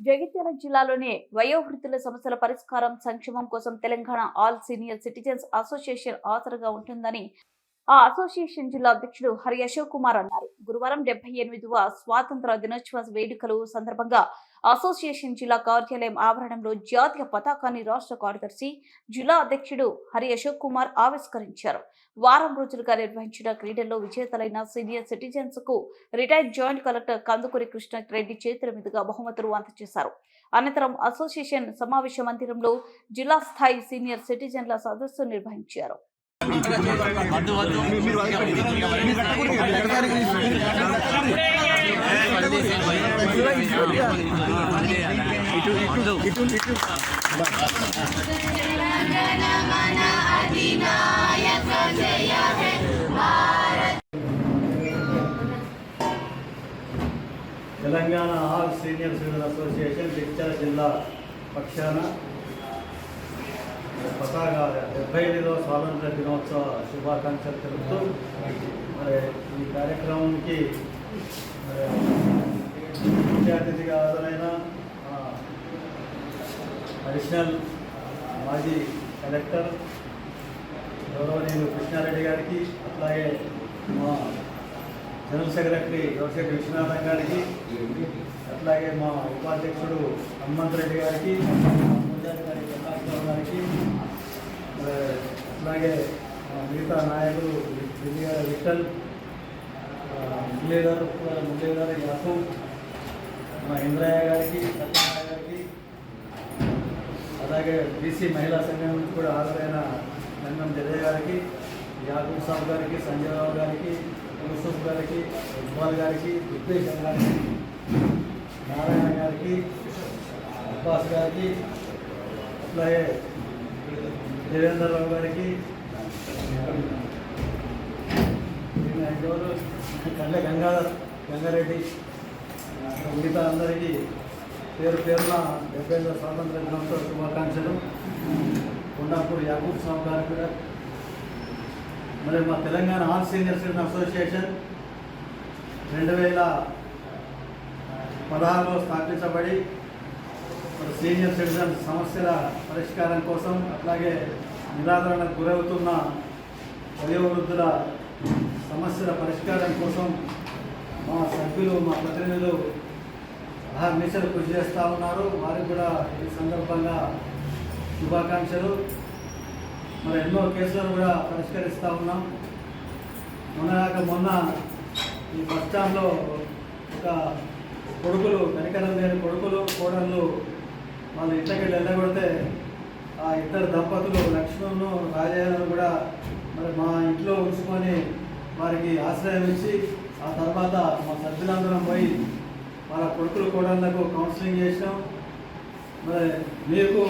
జగిత్యాల జిల్లాలోని వయోవృద్ధుల సమస్యల పరిష్కారం సంక్షేమం కోసం Telangana all senior citizens association ఆసరగా ఉంటుందని ఆ అసోసియేషన్ జిల్లా అధ్యక్షుడు హరి అశోక్ కుమార్ అన్నారు. గురువారం డెబ్బై ఎనిమిదవ స్వాతంత్ర దినోత్సవ వేడుకలు సందర్భంగా అసోసియేషన్ జిల్లా కార్యాలయం ఆవరణంలో జాతీయ పతాకాన్ని రాష్ట్ర కార్యదర్శి జిల్లా అధ్యక్షుడు హరి అశోక్ కుమార్ ఆవిష్కరించారు. వారం రోజులుగా నిర్వహించిన క్రీడల్లో విజేతలైన senior సిటిజన్స్కు retired joint collector Kandukuri Krishna Reddy చేతుల మీదుగా బహుమతులు అందజేశారు. అనంతరం అసోసియేషన్ సమావేశ మందిరంలో జిల్లా స్థాయి సీనియర్ సిటిజన్ల సదస్సు నిర్వహించారు. Telangana all senior citizen association Chittoor జిల్లా పక్షాన పతాక డెబ్బై ఎనిమిదవ స్వాతంత్ర దినోత్సవ శుభాకాంక్షలు తెలుపుతూ మరి ఈ కార్యక్రమానికి మరి ముఖ్య అతిథిగా హాజరైన అడిషనల్ మాజీ కలెక్టర్ గౌరవనీయులు కృష్ణారెడ్డి గారికి అట్లాగే మా జనరల్ సెక్రటరీ యోశెట్టి విశ్వనాథన్ గారికి అట్లాగే మా ఉపాధ్యక్షుడు హనుమంత్ రెడ్డి గారికి పూజారి గారి గారికి అలాగే మిగతా నాయకులు ఢిల్లీ గారి విఠల్ ఆ, మురళీధర్ మురళీధర్ యాకూబ్ మా ఇంద్రయ్య గారికి సత్యనారాయణ గారికి అలాగే బీసీ మహిళా సంఘం నుంచి కూడా హాజరైన గంగం జయయ్య గారికి యాకూబ్ సాబ్ గారికి సంజయ్ రావు గారికి యూసఫ్ గారికి ఇక్బాల్ గారికి రుద్వేష్ గారికి నారాయణ గారికి అబ్బాస్ గారికి అట్లాగే దేవేందర్ రావు గారికి ఎవరు? కళ్ళ గంగాధర్ గంగారెడ్డి. మిగతా అందరికీ పేరు పేరున డెబ్బై ఐదు స్వాతంత్ర దినోత్సవ శుభాకాంక్షలు. కొండాపూర్ యాకూబ్ సాబ్ గారు కూడా. మరి మా Telangana all senior citizen association రెండు వేల పదహారులో స్థాపించబడి మరి సీనియర్ సిటిజన్ సమస్యల పరిష్కారం కోసం అట్లాగే నిరాదరణకు గురవుతున్న వయోవృద్ధుల సమస్యల పరిష్కారం కోసం మా సభ్యులు మా ప్రతినిధులు అహర్నిశలు కృషి చేస్తూ ఉన్నారు. వారికి కూడా ఈ సందర్భంగా శుభాకాంక్షలు. మరి ఎన్నో కేసులను కూడా పరిష్కరిస్తూ ఉన్నాం. మొన్నగాక మొన్న ఈ బస్ స్టాండ్లో ఒక కొడుకులు కనికరం లేని కొడుకులు కోడళ్ళు వాళ్ళ ఇంట్లోకి వెళ్ళి వెళ్ళగొడితే ఆ ఇద్దరు దంపతులు లక్ష్మణ్ను రాజయ్యను కూడా మరి మా ఇంట్లో ఉంచుకొని వారికి ఆశ్రయం ఇచ్చి ఆ తర్వాత మా సభ్యులందరం పోయి వాళ్ళ కొడుకులు కోడళ్ళకు కౌన్సిలింగ్ చేసినాం మరి మీకు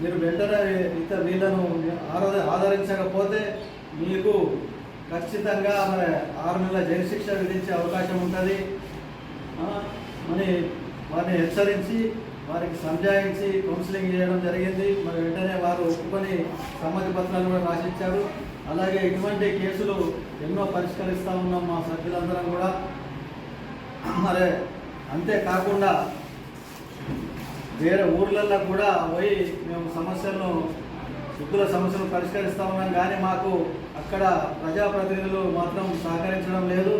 మీరు వెంటనే ఇతర వీళ్ళను ఆరా- ఆదరించకపోతే మీకు ఖచ్చితంగా మరి ఆరు నెలల జైలు శిక్ష విధించే అవకాశం ఉంటుంది. అని వారిని హెచ్చరించి వారికి సంజాయించి కౌన్సిలింగ్ చేయడం జరిగింది. మరి వెంటనే వారు ఒప్పుకొని సమ్మతి పత్రాలు కూడా రాసిచ్చారు. అలాగే ఇటువంటి కేసులు ఎన్నో పరిష్కరిస్తూ ఉన్నాం మా సభ్యులందరం కూడా. మరి అంతేకాకుండా వేరే ఊర్లలో కూడా పోయి మేము సమస్యలను వృద్ధుల సమస్యలు పరిష్కరిస్తూ ఉన్నాం. కానీ మాకు అక్కడ ప్రజాప్రతినిధులు మాత్రం సహకరించడం లేదు.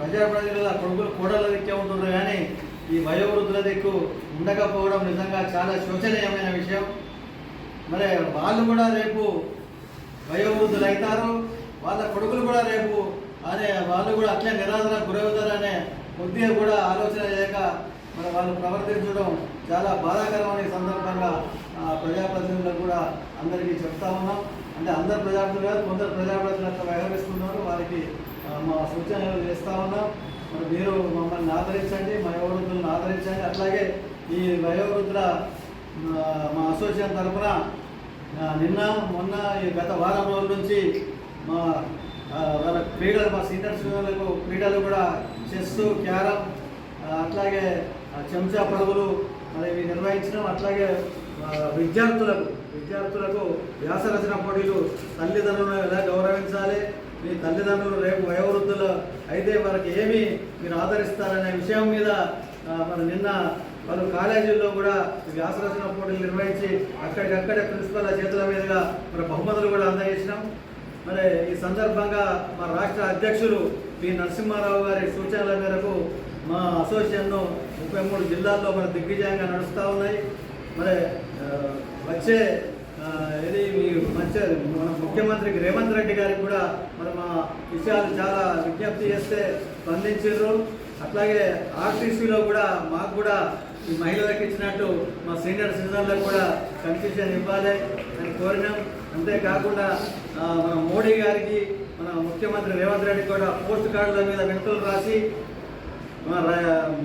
ప్రజాప్రతినిధుల కొడుకులు కోడల దిక్కే ఉంటున్నారు కానీ ఈ వయోవృద్ధుల దిక్కు ఉండకపోవడం నిజంగా చాలా శోచనీయమైన విషయం. మరి వాళ్ళు కూడా రేపు వయోవృద్ధులు అవుతారు వాళ్ళ కొడుకులు కూడా రేపు అనే వాళ్ళు కూడా అట్లే నిరాదరణ గురవుతారనే కొద్దిగా కూడా ఆలోచన చేయక మరి వాళ్ళు ప్రవర్తించడం చాలా బాధాకరమైన సందర్భంగా ప్రజాప్రతినిధులకు కూడా అందరికీ చెప్తా ఉన్నాం. అంటే అందరు ప్రజాప్రతినిధులు కాదు కొందరు ప్రజాప్రతినిధులు అట్లా వ్యవహరిస్తున్నారు. వారికి మా సూచనలు చేస్తూ ఉన్నాం. మరి మీరు మమ్మల్ని ఆదరించండి వయోవృద్ధులను ఆదరించండి. అట్లాగే ఈ వయోవృద్ధుల మా అసోసియేషన్ తరఫున నిన్న మొన్న ఈ గత వారం రోజుల నుంచి మా వాళ్ళ క్రీడలు మా సీనియర్ స్టూడెంట్లకు క్రీడలు కూడా చెస్ క్యారమ్ అట్లాగే చెంచా పరుగులు మరి ఇవి నిర్వహించడం అట్లాగే విద్యార్థులకు విద్యార్థులకు వ్యాస రచన పోటీలు తల్లిదండ్రులను ఎలా గౌరవించాలి మీ తల్లిదండ్రులు రేపు వయోవృద్ధులు అయితే వారికి ఏమి మీరు ఆదరిస్తారనే విషయం మీద ఆ, మరి నిన్న వాళ్ళు కాలేజీల్లో కూడా వ్యాసరచన పోటీలు నిర్వహించి అక్కడికక్కడే ప్రిన్సిపల్ చేతుల మీదుగా మరి బహుమతులు కూడా అందజేసినాం. మరి ఈ సందర్భంగా మా రాష్ట్ర అధ్యక్షులు పి. నరసింహారావు గారి సూచనల మేరకు మా అసోసియేషన్ను ముప్పై మూడు జిల్లాల్లో మన దిగ్విజయంగా నడుస్తూ ఉన్నాయి. మరి వచ్చే ఇది మీ మంచి మన ముఖ్యమంత్రికి రేవంత్ రెడ్డి గారికి కూడా మనం మా విషయాలు చాలా విజ్ఞప్తి చేస్తే స్పందించారు అట్లాగే ఆర్టీసీలో కూడా మాకు కూడా ఈ మహిళలకు ఇచ్చినట్టు మా సీనియర్ సిటిజన్లకు కూడా కన్సెషన్ ఇవ్వాలి అని కోరినాం. అంతేకాకుండా మన మోడీ గారికి మన ముఖ్యమంత్రి రేవంత్ రెడ్డి కూడా పోస్ట్ కార్డుల మీద వినతులు రాసి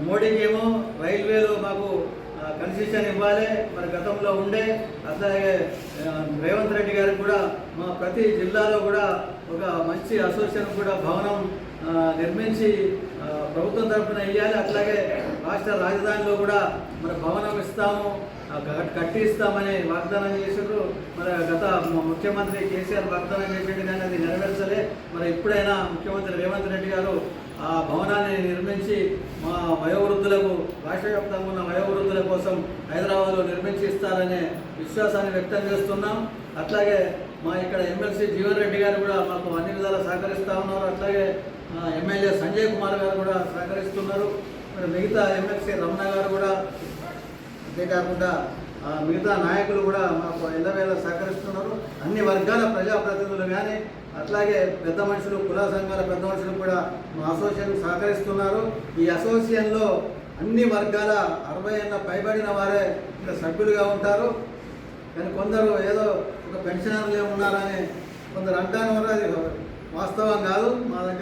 మోడీకి ఏమో రైల్వేలో మాకు కన్సెషన్ ఇవ్వాలి. మరి గతంలో ఉండే అట్లాగే రేవంత్ రెడ్డి గారికి కూడా మా ప్రతి జిల్లాలో కూడా ఒక మంచి అసోసియేషన్ కూడా భవనం నిర్మించి ప్రభుత్వం తరఫున ఇవ్వాలి అట్లాగే రాష్ట్ర రాజధానిలో కూడా మరి భవనం ఇస్తాము. కట్టిస్తామని వాగ్దానం చేసిండ్రు మరి గత ముఖ్యమంత్రి కేసీఆర్ వాగ్దానం చేసిండు కానీ అది నెరవేర్చలే. మరి ఇప్పుడైనా ముఖ్యమంత్రి రేవంత్ రెడ్డి గారు ఆ భవనాన్ని నిర్మించి మా వయోవృద్ధులకు రాష్ట్ర వ్యాప్తంగా ఉన్న వయోవృద్ధుల కోసం హైదరాబాద్లో నిర్మించి ఇస్తారనే విశ్వాసాన్ని వ్యక్తం చేస్తున్నాం. అట్లాగే మా ఇక్కడ ఎమ్మెల్సీ జీవన్ రెడ్డి గారు కూడా మాకు అన్ని విధాలా సహకరిస్తూ ఉన్నారు. అట్లాగే ఎమ్మెల్యే సంజయ్ కుమార్ గారు కూడా సహకరిస్తున్నారు. మరి మిగతా ఎమ్మెల్సీ రమణ గారు అంతేకాకుండా ఆ, మిగతా నాయకులు కూడా మాకు ఎల్లవేళ సహకరిస్తున్నారు. అన్ని వర్గాల ప్రజాప్రతినిధులు కానీ అట్లాగే పెద్ద మనుషులు కుల సంఘాల పెద్ద మనుషులు కూడా మా అసోసియేషన్ సహకరిస్తున్నారు. ఈ అసోసియేషన్లో అన్ని వర్గాల అరవై ఏళ్ళ పైబడిన వారే ఇక్కడ సభ్యులుగా ఉంటారు. కానీ కొందరు ఏదో ఒక పెన్షనర్లే ఉన్నారని కొందరు అంటాను అది వాస్తవం కాదు. మా దగ్గర